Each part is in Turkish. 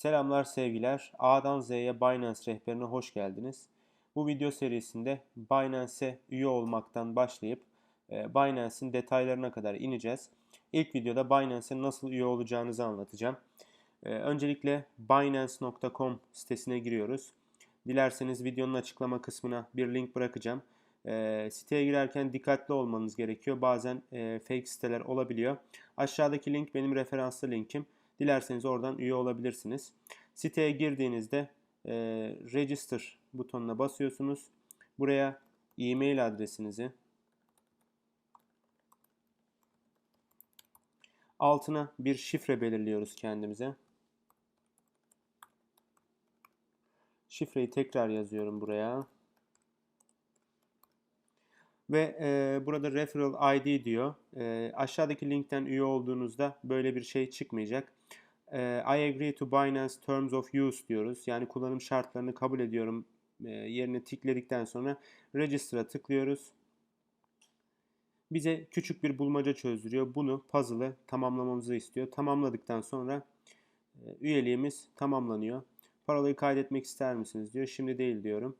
Selamlar sevgiler. A'dan Z'ye Binance rehberine hoş geldiniz. Bu video serisinde Binance'e üye olmaktan başlayıp e, Binance'in detaylarına kadar ineceğiz. İlk videoda Binance'e nasıl üye olacağınızı anlatacağım. E, öncelikle Binance.com sitesine giriyoruz. Dilerseniz videonun açıklama kısmına bir link bırakacağım. E, siteye girerken dikkatli olmanız gerekiyor. Bazen fake siteler olabiliyor. Aşağıdaki link benim referanslı linkim. Dilerseniz oradan üye olabilirsiniz. Siteye girdiğinizde e, register butonuna basıyorsunuz. Buraya e-mail adresinizi altına bir şifre belirliyoruz kendimize. Şifreyi tekrar yazıyorum buraya. Ve e, burada referral ID diyor. E, aşağıdaki linkten üye olduğunuzda böyle bir şey çıkmayacak. E, I agree to Binance Terms of Use diyoruz. Yani kullanım şartlarını kabul ediyorum e, yerine tikledikten sonra Register'a tıklıyoruz. Bize küçük bir bulmaca çözdürüyor. Bunu puzzle'ı tamamlamamızı istiyor. Tamamladıktan sonra e, üyeliğimiz tamamlanıyor. Parolayı kaydetmek ister misiniz diyor. Şimdi değil diyorum.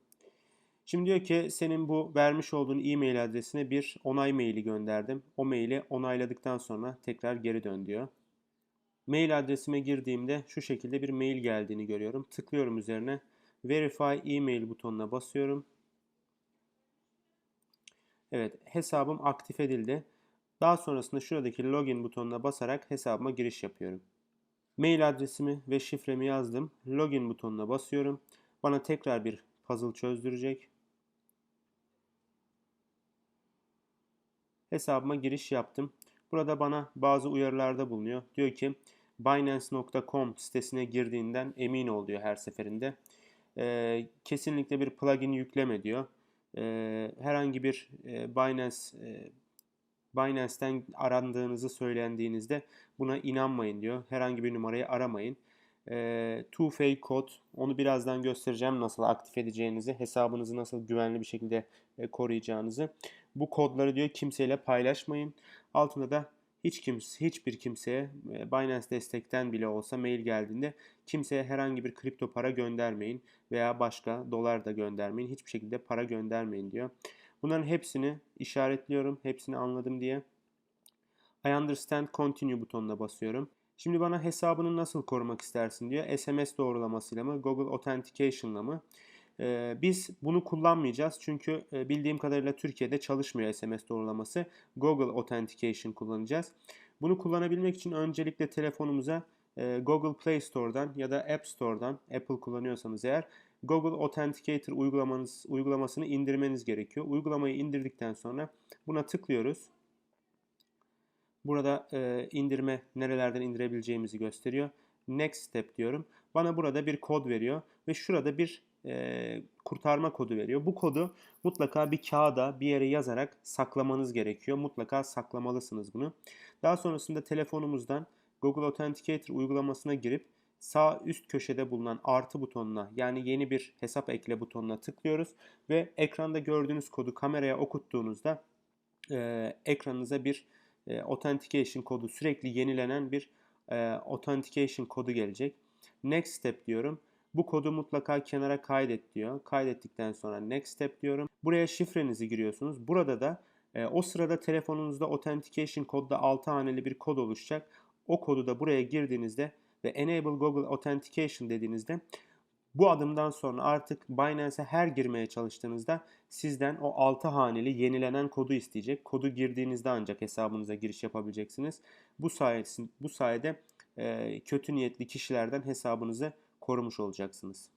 Şimdi diyor ki senin bu vermiş olduğun e-mail adresine bir onay maili gönderdim. O maili onayladıktan sonra tekrar geri dön diyor. Mail adresime girdiğimde şu şekilde bir mail geldiğini görüyorum. Tıklıyorum üzerine. Verify email butonuna basıyorum. Evet hesabım aktif edildi. Daha sonrasında şuradaki login butonuna basarak hesabıma giriş yapıyorum. Mail adresimi ve şifremi yazdım. Login butonuna basıyorum. Bana tekrar bir puzzle çözdürecek. Hesabıma giriş yaptım. Burada bana bazı uyarılarda bulunuyor. Diyor ki Binance.com sitesine girdiğinden emin ol diyor her seferinde. E, kesinlikle bir plugin yükleme diyor. E, herhangi bir e, Binance e, Binance'ten arandığınızı söylendiğinizde buna inanmayın diyor. Herhangi bir numarayı aramayın. E, two-fake kod onu birazdan göstereceğim nasıl aktif edeceğinizi, hesabınızı nasıl güvenli bir şekilde e, koruyacağınızı. Bu kodları diyor kimseyle paylaşmayın. Altında da hiç kimse, hiçbir kimseye e, Binance destekten bile olsa mail geldiğinde kimseye herhangi bir kripto para göndermeyin veya başka dolar da göndermeyin. Hiçbir şekilde para göndermeyin diyor. Bunların hepsini işaretliyorum. Hepsini anladım diye. I understand continue butonuna basıyorum. Şimdi bana hesabını nasıl korumak istersin diyor. SMS doğrulamasıyla mı, Google Authentication'la mı? Biz bunu kullanmayacağız çünkü bildiğim kadarıyla Türkiye'de çalışmıyor SMS doğrulaması. Google Authentication kullanacağız. Bunu kullanabilmek için öncelikle telefonumuza Google Play Store'dan ya da App Store'dan Apple kullanıyorsanız eğer Google Authenticator uygulamanız, uygulamasını indirmeniz gerekiyor. Uygulamayı indirdikten sonra buna tıklıyoruz. Burada e, indirme nerelerden indirebileceğimizi gösteriyor. Next step diyorum. Bana burada bir kod veriyor ve şurada bir e, kurtarma kodu veriyor. Bu kodu mutlaka bir kağıda bir yere yazarak saklamanız gerekiyor. Mutlaka saklamalısınız bunu. Daha sonrasında telefonumuzdan Google Authenticator uygulamasına girip sağ üst köşede bulunan artı butonuna yani yeni bir hesap ekle butonuna tıklıyoruz ve ekranda gördüğünüz kodu kameraya okuttuğunuzda e, ekranınıza bir e, authentication kodu sürekli yenilenen bir e, authentication kodu gelecek. Next step diyorum. Bu kodu mutlaka kenara kaydet diyor. Kaydettikten sonra next step diyorum. Buraya şifrenizi giriyorsunuz. Burada da e, o sırada telefonunuzda authentication kodda 6 haneli bir kod oluşacak. O kodu da buraya girdiğinizde ve enable Google Authentication dediğinizde bu adımdan sonra artık Binance'e her girmeye çalıştığınızda sizden o 6 haneli yenilenen kodu isteyecek. Kodu girdiğinizde ancak hesabınıza giriş yapabileceksiniz. Bu sayesinde bu sayede e, kötü niyetli kişilerden hesabınızı korumuş olacaksınız.